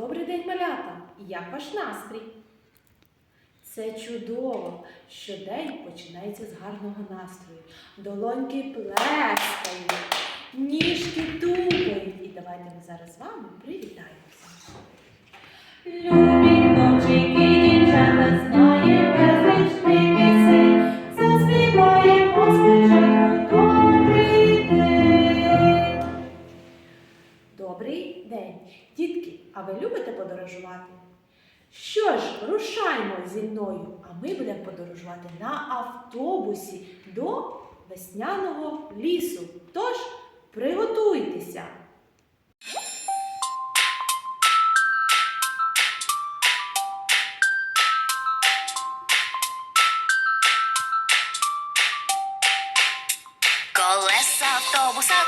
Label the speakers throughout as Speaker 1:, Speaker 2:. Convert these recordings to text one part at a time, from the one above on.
Speaker 1: Добрий день, малята! Як ваш настрій? Це чудово, що день починається з гарного настрою. Долоньки плескають, ніжки тупають. І давайте ми зараз з вами привітаємося. Добрий день, дітки, а ви любите подорожувати? Що ж, рушаймо зі мною, а ми будемо подорожувати на автобусі до весняного лісу. Тож приготуйтеся!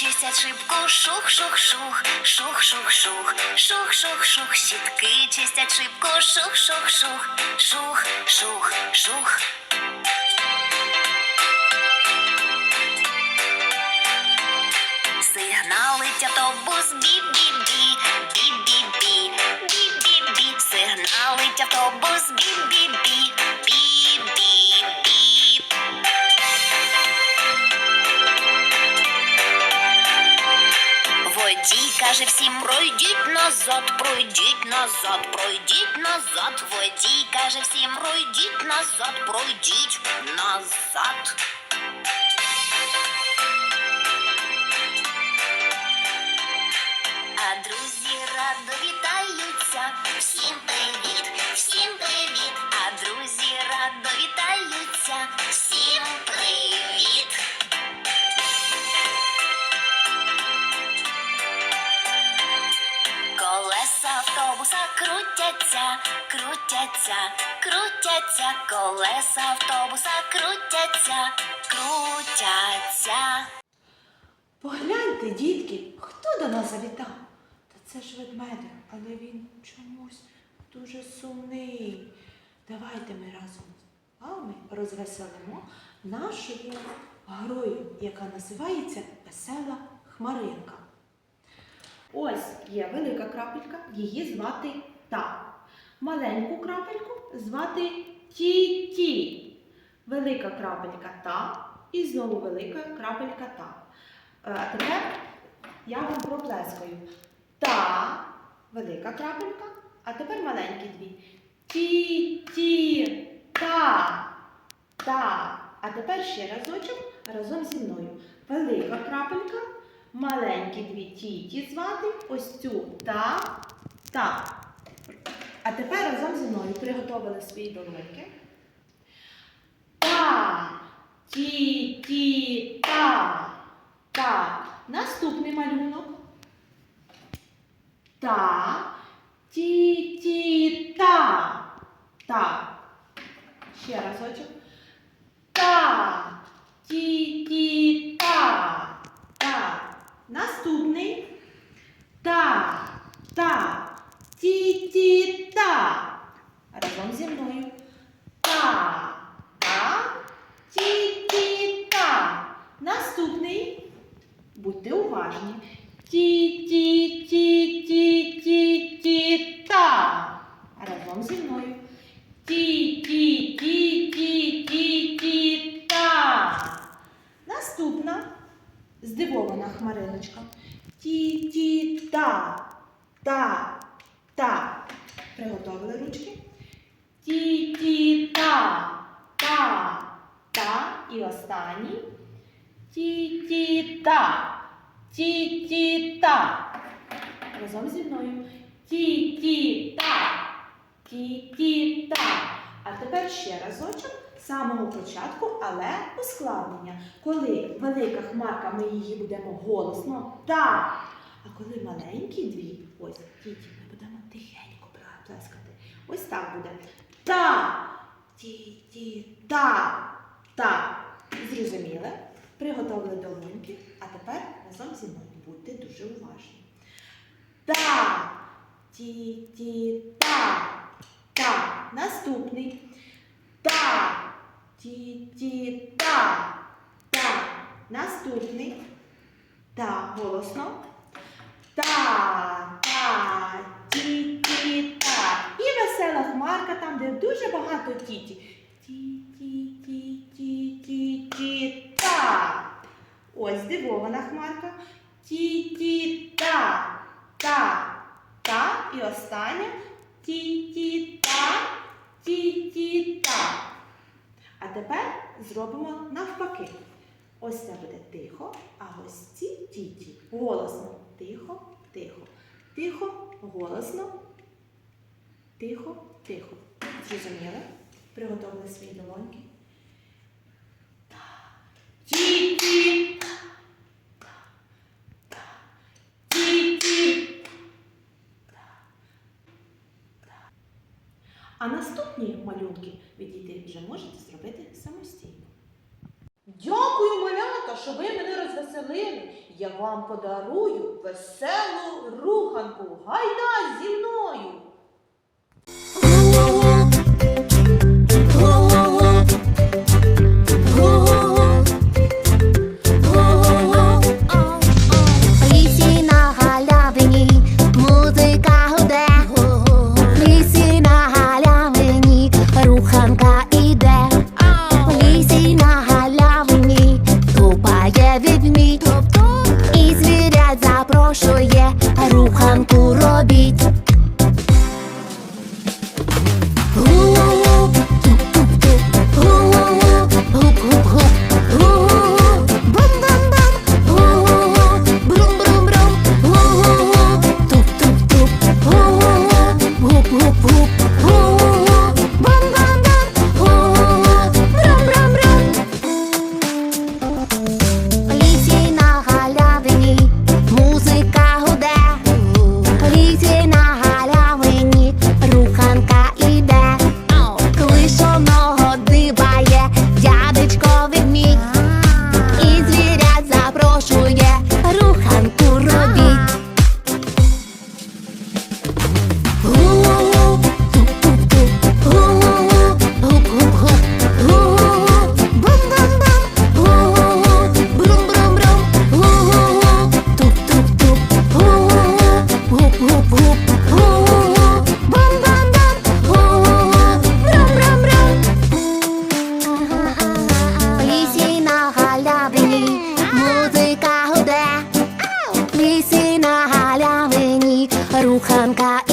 Speaker 2: Чистять шибку, шух-шух-шух, шух-шух-шух, шух-шух-шух, щітки чистять шибку, шух-шух-шух, шух-шух-шух. Каже всім пройдіть назад, пройдіть назад, пройдіть назад. Водій каже всім пройдіть назад, пройдіть назад. Автобуса крутяться, крутяться, крутяться, колеса автобуса крутяться, крутяться.
Speaker 1: Погляньте, дітки, хто до нас завітав? Та це ж ведмедик, але він чомусь дуже сумний. Давайте ми разом з вами розвеселимо нашою грою, яка називається Весела Хмаринка. Ось є велика крапелька, її звати Та. Маленьку крапельку звати Ті-Ті. Велика крапелька Та і знову велика крапелька Та. Е, Тепер я вам проплескаю. Та, велика крапелька, а тепер маленькі дві. Ті, ті, та, та. А тепер ще разочок разом зі мною. Велика крапелька, маленькі дві ті, ті звати, ось цю та, та. А тепер разом зі мною приготовили свої домики. Та, ті, та. Так, наступний малюнок. Та, ті, ті, та. Та. Ще разочок. Та, ті, ті, та. Та. Наступний. Та, та, ті, ті, та. Разом зі мною. Та, та, ті, ті, та. Наступний. Будьте уважні. Ті, ті, ті, ті, ті, ті, та. Разом зі мною. Ті, ті, ті, ті, ті, ті, та. Наступна здивована хмариночка. Ті, ті, та, та, та. Приготовили ручки. Ті, ті, та, та, та. І останній. Ті-ті-та. Ті-ті-та. Разом зі мною. Ті-ті-та. Ті-ті-та. А тепер ще разочок з самого початку, але ускладнення. Коли велика хмарка, ми її будемо голосно та
Speaker 3: А коли маленькі дві, ось діти, ми будемо тихенько плескати. Ось так буде. Та, ті, ті, та, та. Зрозуміли? Приготовили долоньки, а тепер разом зі мною будьте дуже уважні. Та, ті, ті, та, та. Наступний. Та, ті, ті, та, та. Наступний. Та, голосно. Та, та, ті, ті, та. І весела хмарка там, де дуже багато тіті. Ті, ті, ті, ті, ті, ті, та. Ось здивована хмарка. Ті, ті, та, та. І остання. Ті, ті, та, ті, ті, та. А тепер зробимо навпаки. Ось це буде тихо, а ось ці тіті. Голосно. Тихо, тихо. Тихо, голосно. Тихо, тихо. Зрозуміли? Приготовили свої долоньки. Ті-ті. Ті-ті. А наступні малюнки ви діти вже можете зробити самостійно. Що ви мене розвеселили. Я вам подарую веселу руханку. Гайда
Speaker 4: ความ
Speaker 3: กา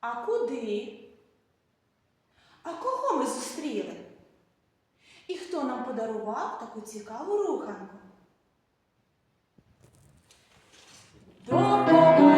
Speaker 3: А куди? А кого ми зустріли? І хто нам подарував таку цікаву руханку? До побачення!